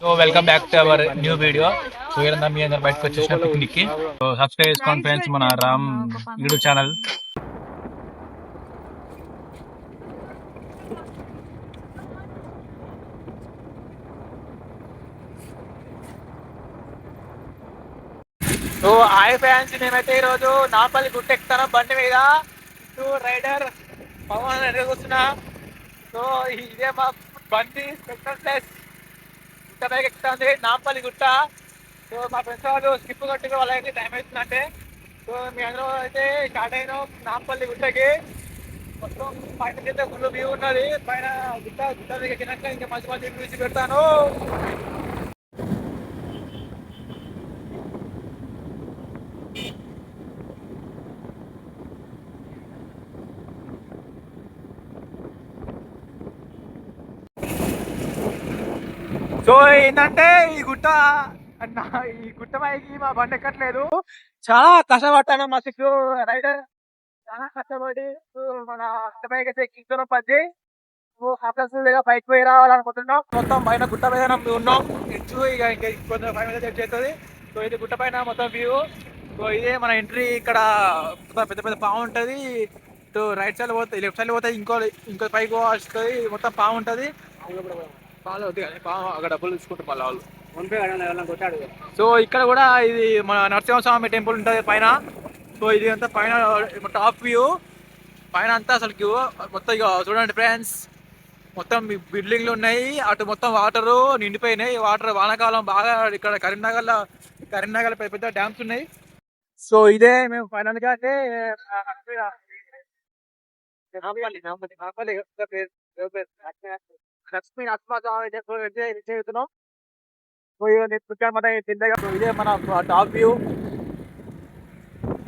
So welcome back to our new video so ఇలా మీ అందరు బయటకు వచ్చేసిన పిక్నిక్కి సో సబ్స్క్రైబ్ చేసుకోండి ఫ్రెండ్స్ మన Ram YouTube channel so hi fans మేమైతే ఈరోజు నాపల్లి గుట్టెక్కుతాను బండి మీద. టూ రైడర్ పవన్ ఎదురు కూర్చున్నా సో ఇదే మా బండి స్పెషల్ ప్లేస్ గుట్ట పైకి ఎక్కుతుంది. నాంపల్లి గుట్ట. సో మా ఫ్రెండ్స్ వాళ్ళు స్కిప్ కొట్టుకు వాళ్ళకి టైం అవుతుందంటే. సో మీ అందరూ అయితే స్టార్ట్ అయిన నాంపల్లి గుట్టకి. మొత్తం పైన కింద ఫుల్ వ్యూ ఉన్నది. పైన గుట్ట గుట్ట దగ్గర ఇంకా మంచి మంచి చూసి పెడతాను. సో ఏంటంటే ఈ గుట్ట అన్న ఈ గుట్ట పైకి మా బండి ఎక్కట్లేదు. చాలా కష్టపడ్డాను మా సిక్స్ రైడర్ చాలా కష్టపడి మన గుట్ట పైకి అయితే ఎక్కిస్తున్నాం పది సక్సెస్ఫుల్ పైకి పోయి రావాలనుకుంటున్నాం. మొత్తం పైన గుట్ట పైన ఉన్నాం. ఎచ్చు ఇక ఇంకా కొంచెం పైన సెట్ అవుతుంది. సో ఇది గుట్ట పైన మొత్తం వ్యూ సో ఇదే మన ఎంట్రీ ఇక్కడ పెద్ద పెద్ద పాము ఉంటుంది. ఇటు రైట్ సైడ్ పోతే లెఫ్ట్ సైడ్ పోతే ఇంకో ఇంకో పైకి వస్తుంది. మొత్తం పాము ఉంటుంది. పాలు వద్దు కానీ పాము అక్కడ డబ్బులు తీసుకుంటారు మళ్ళీ వాళ్ళు. సో ఇక్కడ కూడా ఇది మన నరసింహస్వామి టెంపుల్ ఉంటుంది పైన. సో ఇది అంతా పైన టాప్ వ్యూ పైన అంతా అసలు క్యూ మొత్తం ఇక చూడండి ఫ్రెండ్స్ మొత్తం బిల్డింగ్లు ఉన్నాయి. అటు మొత్తం వాటర్ నిండిపోయినాయి. వాటర్ వానాకాలం బాగా ఇక్కడ కరీంనగర్లో కరీంనగర్ పెద్ద పెద్ద డ్యామ్స్ ఉన్నాయి. సో ఇదే మేము ఫైనల్గా అయితే లక్ష్మీ నరసింహస్వామి అయితే చేస్తున్నాం. సో ఇవన్నీ చుట్టామట కిందగా ఇదే మన టాప్ వ్యూ.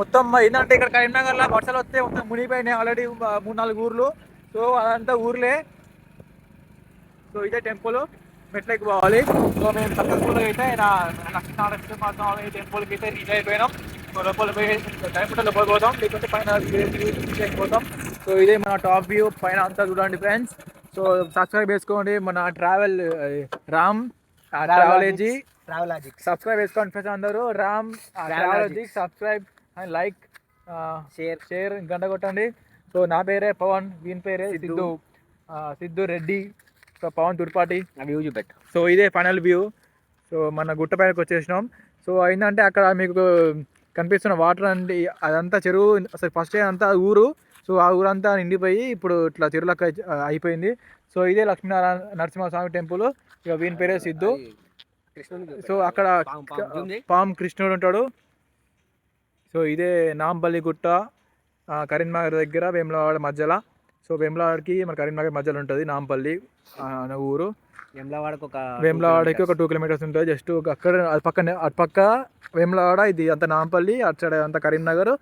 మొత్తం ఏంటంటే ఇక్కడ కరీంనగర్లో వర్షాలు వస్తే మొత్తం మునిగిపోయినాయి ఆల్రెడీ మూడు నాలుగు ఊర్లు. సో అదంతా ఊర్లే. సో ఇదే టెంపుల్ మెట్లకి పోవాలి. సో మేము సక్సెస్ఫుల్ అయితే నా టెంపుల్ టెంపుల్కి అయితే రీచ్ అయిపోయినాం. సో లోపల పోయి టైం ఉంటే లోపల పోతాం. లేకుంటే పైన పోతాం. సో ఇదే మన టాప్ వ్యూ. పైన అంతా చూడండి ఫ్రెండ్స్ సో సబ్స్క్రైబ్ చేసుకోండి. మన travel Ram travelogy travelogic subscribe చేసుకోండి ఫ్రెండ్స్ అందరూ. Ram travelogy subscribe and like share share గంట కొట్టండి. సో నా పేరే పవన్ వీని పేరే సిద్ధు. సిద్ధు. రెడ్డి. సో పవన్ తుర్పాటి. వ్యూ చూపెట్టు. సో ఇదే ఫైనల్ వ్యూ సో మన గుట్ట పైనకి వచ్చేసినాం. సో ఏంటంటే అక్కడ మీకు కనిపిస్తున్న వాటర్ అండి అదంతా చెరువు. అసలు ఫస్ట్ అంతా ఊరు. సో ఆ ఊరంతా నిండిపోయి ఇప్పుడు ఇట్లా అయి- అయిపోయింది. సో ఇదే లక్ష్మీనారాయణ నరసింహస్వామి టెంపుల్. ఇక వీని పేరే సిద్ధు. సో అక్కడ పాము, కృష్ణుడు ఉంటాడు. సో ఇదే నాంపల్లి గుట్ట కరీంనగర్ దగ్గర వేములవాడ మధ్యలో. సో వేములవాడకి మన కరీంనగర్ మధ్యలో ఉంటుంది నాంపల్లి అనే ఊరు. వెమ్లవాడకు ఒక వేములవాడకి ఒక టూ కిలోమీటర్స్ ఉంటుంది. జస్ట్ అక్కడ అది పక్కనే అటు పక్క వేములవాడ ఇది అంత నాంపల్లి అటు సైడ్ అంతా కరీంనగర్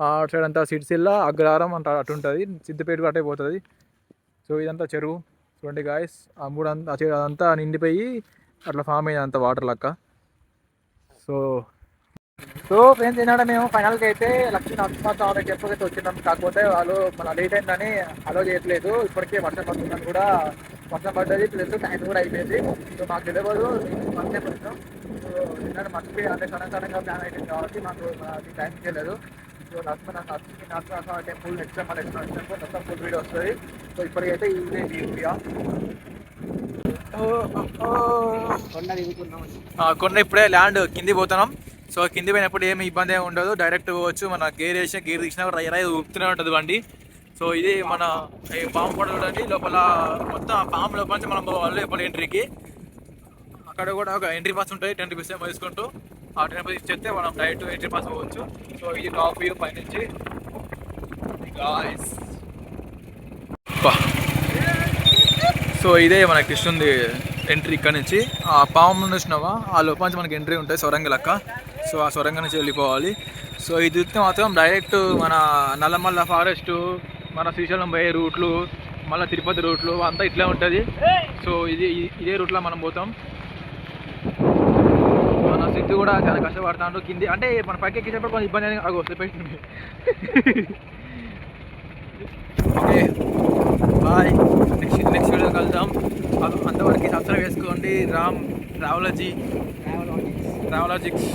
ఆ, అటు సైడ్ అంతా సిరిసిల్ల అగ్రహారం అంత అటు ఉంటుంది. సిద్దిపేట అటే పోతుంది. సో ఇదంతా చెరువు. చూడండి గాయస్ ఆ మూడు అంతా నిండిపోయి అట్లా ఫామ్ అయ్యింది అంత వాటర్ లెక్క. సో సో ఫ్రెండ్స్ ఏంటంటే మేము? ఫైనల్గా అయితే లక్ష్మీ నరసింహస్వామి టెంపుల్ అయితే వచ్చినాం కాకపోతే వాళ్ళు మన లేట్ అయిందని అలో చేయట్లేదు. ఇప్పటికే వర్షం పడుతుందని కూడా వర్షం పడ్డది. ప్లస్ టైం కూడా అయిపోయింది. సో మాకు తెలియదు. మంచి వచ్చినాం. సో నిన్న మర్చిపోయి అంటే సడన్ సడన్గా ప్లాన్ అయిపోయింది కాబట్టి మాకు అది టైం చేయలేదు so Lakshmi Narasimha Narasimha temple next time మన టెంపుల్ మొత్తం ఫుల్ వీడియో వస్తుంది. సో ఇప్పటికైతే ఈ వీడియో కొండ కొండ ఇప్పుడే ల్యాండ్ కింది పోతున్నాం. సో కింద పోయినప్పుడు ఏమి ఇబ్బంది ఏమి ఉండదు. డైరెక్ట్ పోవచ్చు. మన గేర్ వేసిన గేర్ తీసిన కూడా రై ఊపుతూనే ఉంటుంది బండి. సో ఇది మన పాము కూడా చూడండి లోపల మొత్తం ఆ పాము లోపల నుంచి మనం పోవాలి లోపల ఎంట్రీకి. అక్కడ కూడా ఒక ఎంట్రీ పాస్ ఉంటుంది. టెన్ రూపీస్ ఏమో తీసుకుంటూ ఆ టెన్ రూపీస్ ఇచ్చేస్తే మనం డైరెక్ట్ ఎంట్రీ పాస్ పోవచ్చు. సో ఇది టాప్ వ్యూ పైనుంచి. సో ఇదే మన కృష్ణుంది ఎంట్రీ ఇక్కడ నుంచి. ఆ పాము చూసినావా ఆ లోపల నుంచి మనకి ఎంట్రీ ఉంటాయి సొరంగ లెక్క. సో ఆ సొరంగ నుంచి వెళ్ళిపోవాలి. సో ఇది చూస్తే మాత్రం డైరెక్ట్ మన నల్లమల్ల ఫారెస్ట్ మన శ్రీశైలం పోయే రూట్లు మళ్ళీ తిరుపతి రూట్లు అంతా ఇట్లే ఉంటుంది. సో ఇది ఇదే రూట్లో మనం పోతాం. మన సిద్ధు కూడా చాలా కష్టపడతాడు. కింది అంటే మన పైకి ఎక్కేసేప్పుడు కొంచెం ఇబ్బంది అనేది అగో పెట్టింది okay bye. Next next video కలుద్దాం. అంతవరకు సబ్స్క్రైబ్ చేసుకోండి. రామ్ ట్రావెలజీ ట్రావెల్ ట్రావెలజిక్స్